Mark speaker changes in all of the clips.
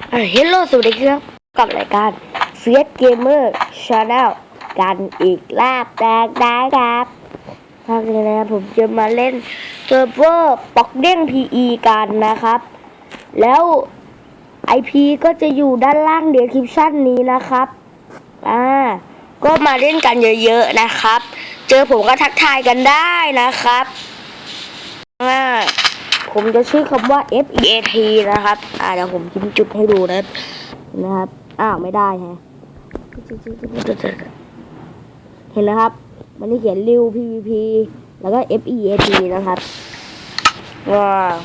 Speaker 1: เฮลโลสวัสดีครับกับรายการ f i a t Gamer Channel กันอีกลาบแดงได้ครับครั้งนี้นะผมจะมาเล่นเซิร์ฟเวอร์ปอกเด้ง PE กันนะครับ แล้ว IP ก็จะอยู่ด้านล่างเด s c r i p t ชันนี้นะครับ อ่า ก็มาเล่นกันเยอะๆนะครับ เจอผมก็ทักทายกันได้นะครับ ผมจะชื่อคำว่า F E A T นะครับ อ่าเดี๋ยวผมจิ้มจุดให้ดูนะนะครับ อ้าวไม่ได้ฮะเห็นนะครับ มันนี่เขียนริว PVP แล้วก็ F E A T นะครับว้าว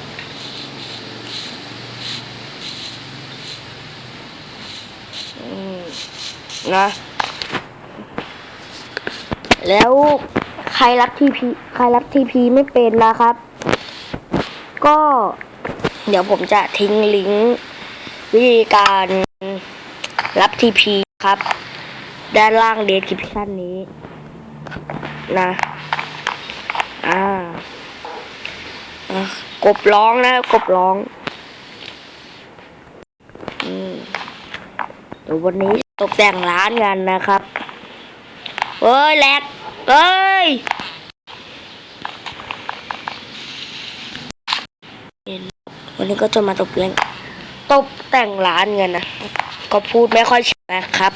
Speaker 1: นะแล้วใครรับทีพีใครรับทีพีไม่เป็นนะครับ ก็ เดี๋ยวผมจะทิ้งลิงก์วิธีการรับทีพีครับ ด้านล่างเดสคริปชันนี้นะ อ่ากบร้องนะกบร้องอืมววันนี้ตกแต่งร้านกันนะครับ เอ้ยแหลกเอ้ย วันนี้ก็จะมาตกแต่งตกแต่งร้านกันนะ ก็พูดไม่ค่อยชัดนะครับ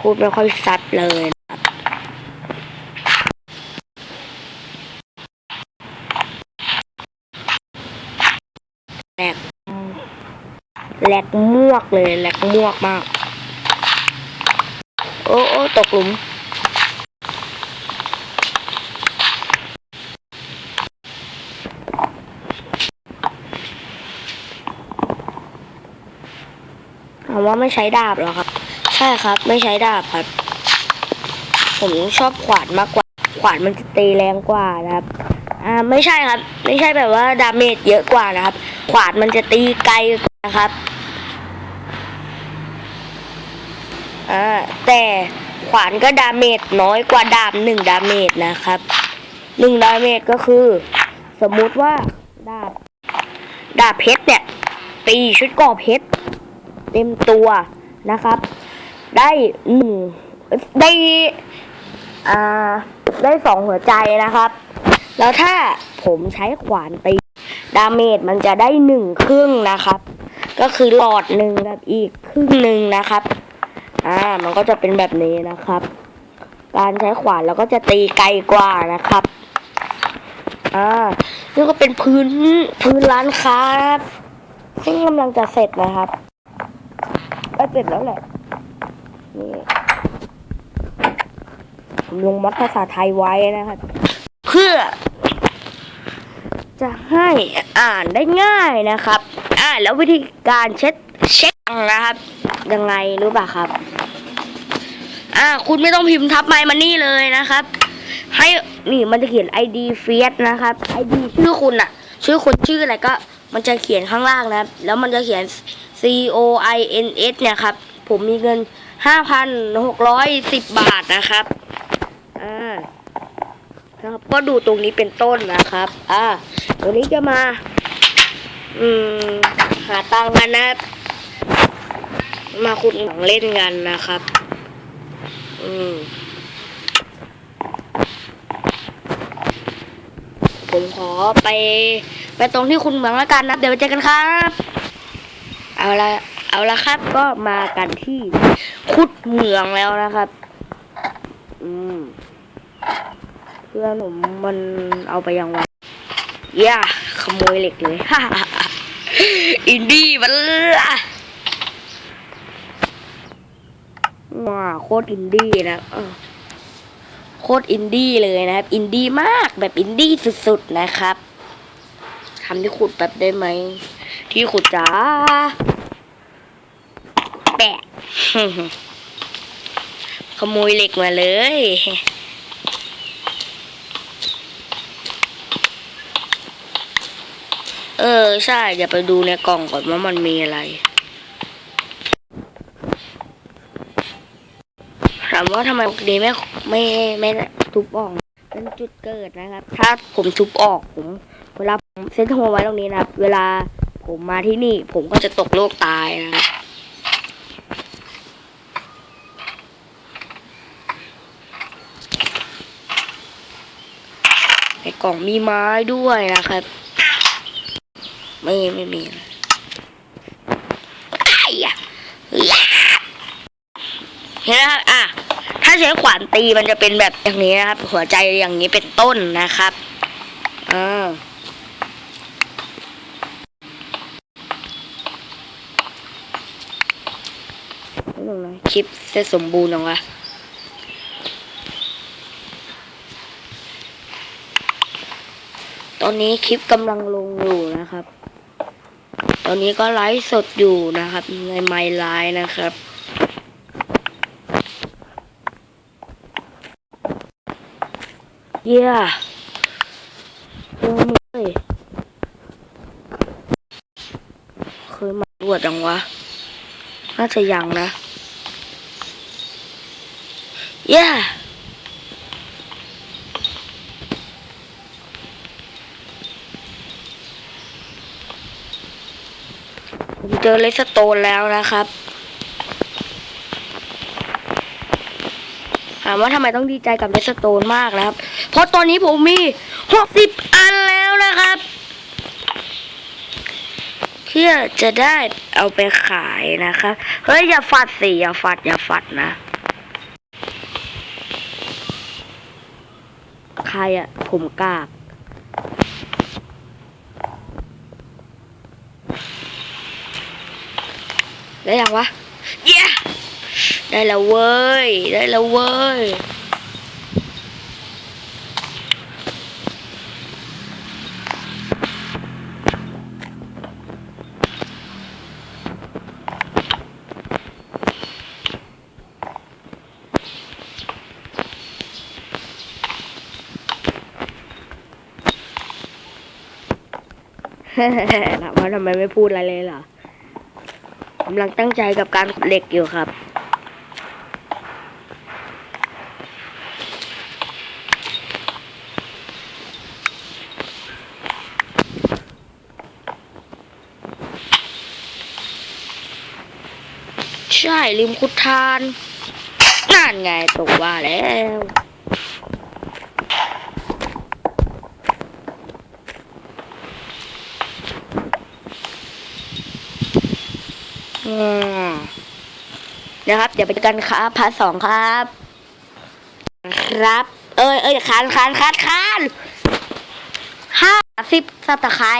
Speaker 1: พูดไม่ค่อยชัดเลยครับ แหลกแหลกมวกเลยแหลกมวกมาก โอ้โอ้ตกหลุม ถามว่าไม่ใช้ดาบเหรอครับ ใช่ครับ ไม่ใช้ดาบครับ ผมชอบขวานมากกว่า ขวานมันจะตีแรงกว่านะครับ อ่าไม่ใช่ครับ ไม่ใช่แบบว่าดาเมจเยอะกว่านะครับ ขวานมันจะตีไกลกว่านะครับ อ่าแต่ขวานก็ดาเมจน้อยกว่าดาบหนึ่งดาเมจนะครับหนึ่งดาเมจก็คือ สมมุติว่าดาบดาบเพชรเนี่ยตีชุดก่อเพชร เต็มตัวนะครับ ได้หนึ่งได้อ่าได้สองหัวใจนะครับ แล้วถ้าผมใช้ขวานตีดาเมจมันจะได้หนึ่งครึ่งนะครับ ก็คือหลอดหนึ่งกับอีกครึ่งหนึ่งนะครับอ่ามันก็จะเป็นแบบนี้นะครับ การใช้ขวานเราก็จะตีไกลกว่านะครับอ่านี่ก็เป็นพื้นพื้นร้านค้าครับซึ่งกำลังจะเสร็จนะครับ ก็เสร็จแล้วแหละ นี่ผมลงมอดภาษาไทยไว้นะครับ เพื่อ จะให้อ่านได้ง่ายนะครับ อ่าแล้ววิธีการเช็ดเช็คนะครับ ยังไงรู้ป่ะครับ อ่า คุณไม่ต้องพิมพ์ทับไม้มันนี่เลยนะครับ ให้นี่มันจะเขียน ID เฟียสนะครับ ID ชื่อคุณอะชื่อคนชื่ออะไรก็มันจะเขียนข้างล่างนะครับ แล้วมันจะเขียน C O I N S เนี่ยครับ ผมมีเงิน 5,610 บาทนะครับอ่าครับก็ดูตรงนี้เป็นต้นนะครับ อ่าตรงนี้จะมา อืม หาตังกันนะ มาคุณหนังเล่นกันนะครับ อืม ผมขอไป ไปตรงที่คุณเหมืองแล้วกันนะ เดี๋ยวไปเจอกันครับ เอาละเอาละครับก็มากันที่คุดเหมืองแล้วนะครับ อืมเพื่อนผมมันเอาไปยังวะย่าขโมยเหล็กเลยอินดี้มันละว้าโคตรอินดี้นะโคตรอินดี้เลยนะครับ อินดี้มากแบบอินดี้สุดๆนะครับทำที่ขุดแบบได้ไหม ที่ขุดจ้าแปะขโมยเหล็กมาเลยเออ ใช่เดี๋ยวไปดูในกล่องก่อนว่ามันมีอะไร ถามว่าทำไมปกติไม่ไม่ไม่ทุบออกเป็นจุดเกิดนะครับ ถ้าผมทุบออกผมเวลาผมเซ็ตโฮไว้ตรงนี้นะครับ เวลา ผมมาที่นี่ ผมก็จะตกโลกตายนะครับในกล่องมีไม้ด้วยนะครับ ไม่ไม่มีไอ้อะยะเห็นไหมครับอะถ้าใช้ขวานตีมันจะเป็นแบบอย่างนี้นะครับ หัวใจอย่างนี้เป็นต้นนะครับอ่าไม่ต้องนะ คลิปเสร็จสมบูรณ์หรอวะตอนนี้คลิปกำลังลงอยู่นะครับ ตอนนี้ก็ไลฟ์สดอยู่นะครับ ในไมล์ไลน์นะครับ เยี่ยเออมึงเอ้ยเคยมาตรวจยังวะ น่าจะยังนะ เย่ผมเจอเลสโตนแล้วนะครับ ถามว่าทำไมต้องดีใจกับเลสโตนมากนะครับ เพราะตอนนี้ผมมีหกสิบอันแล้วนะครับ เพื่อจะได้เอาไปขายนะครับ เฮ้ย อย่าฝัดสิ อย่าฝัด อย่าฝัดนะ ใครอะผมกาก ได้ยังวะ เย้ ได้แล้วเว้ย ได้แล้วเว้ย ถามว่าทำไมไม่พูดอะไรเลยเหรอกำลังตั้งใจกับการขุดเหล็กอยู่ครับ ใช่ลืมขุดทานนั่นไงตกว่าแล้ว นะครับ เดี๋ยวไปเจอกันครับพาร์ทสองครับ ครับ เอ้ยเอ้ยคานคานคานคานห้าสิบสับตะไคร้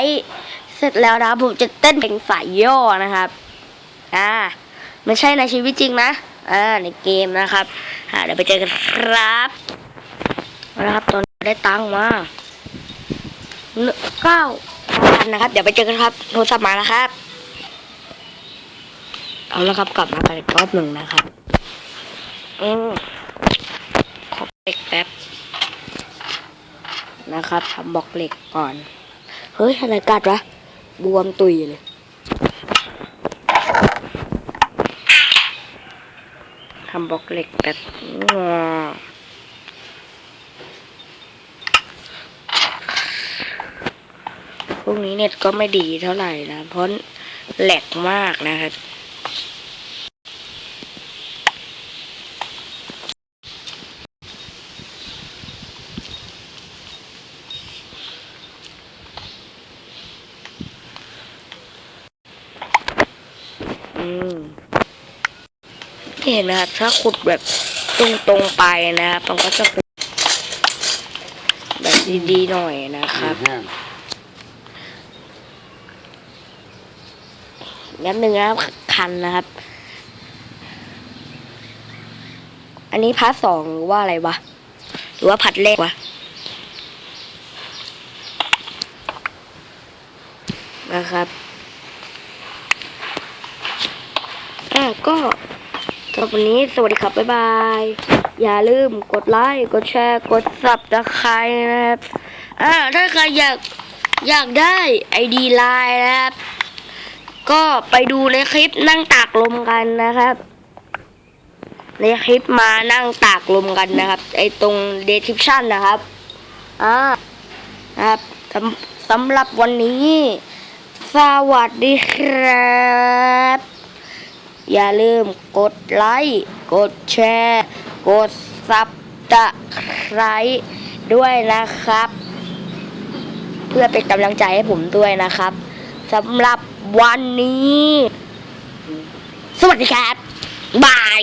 Speaker 1: เสร็จแล้วนะผมจะเต้นเพลงสายย่อนะครับ อ่าไม่ใช่ในชีวิตจริงนะอ่าในเกมนะครับอ่าเดี๋ยวไปเจอกันครับเอาละครับตอนได้ตังมาเก้าพันนะครับ เดี๋ยวไปเจอกันครับ โทรศัพท์มาแล้วครับ เอาละครับกลับมากันอีกรอบหนึ่งนะครับอืมขอเหล็กแป๊บนะครับทำบล็อกเหล็กก่อน เฮ้ยอะไรกัดวะบวมตุยเลยทำบล็อกเหล็กแบบงอพวกนี้เน็ตก็ไม่ดีเท่าไหร่นะ เพราะแหลกมากนะครับ อืมเห็นนะครับถ้าขุดแบบตรงๆไปนะครับมันก็จะเป็นแบบดีๆหน่อยนะครับ
Speaker 2: ห้าม
Speaker 1: แป๊บหนึ่งนะครับคันนะครับ อันนี้พาร์ทสองหรือว่าอะไรวะหรือว่าพัดแรกวะนะครับ อะก็สำหรับวันนี้สวัสดีครับ บ๊ายบาย อย่าลืมกดไลค์ กดแชร์ กดสับตะไคร้นะครับ อ่า ถ้าใครอยากอยากได้ไอดีไลน์นะครับ ก็ไปดูในคลิปนั่งตากลมกันนะครับ ในคลิปมานั่งตากลมกันนะครับ ไอตรง description นะครับ อ่า นะครับสำสำหรับวันนี้ สวัสดีครับ อย่าลืมกดไลค์ กดแชร์ กดซับตะไคร้ด้วยนะครับ เพื่อเป็นกำลังใจให้ผมด้วยนะครับสำหรับวันนี้ สวัสดีครับ บาย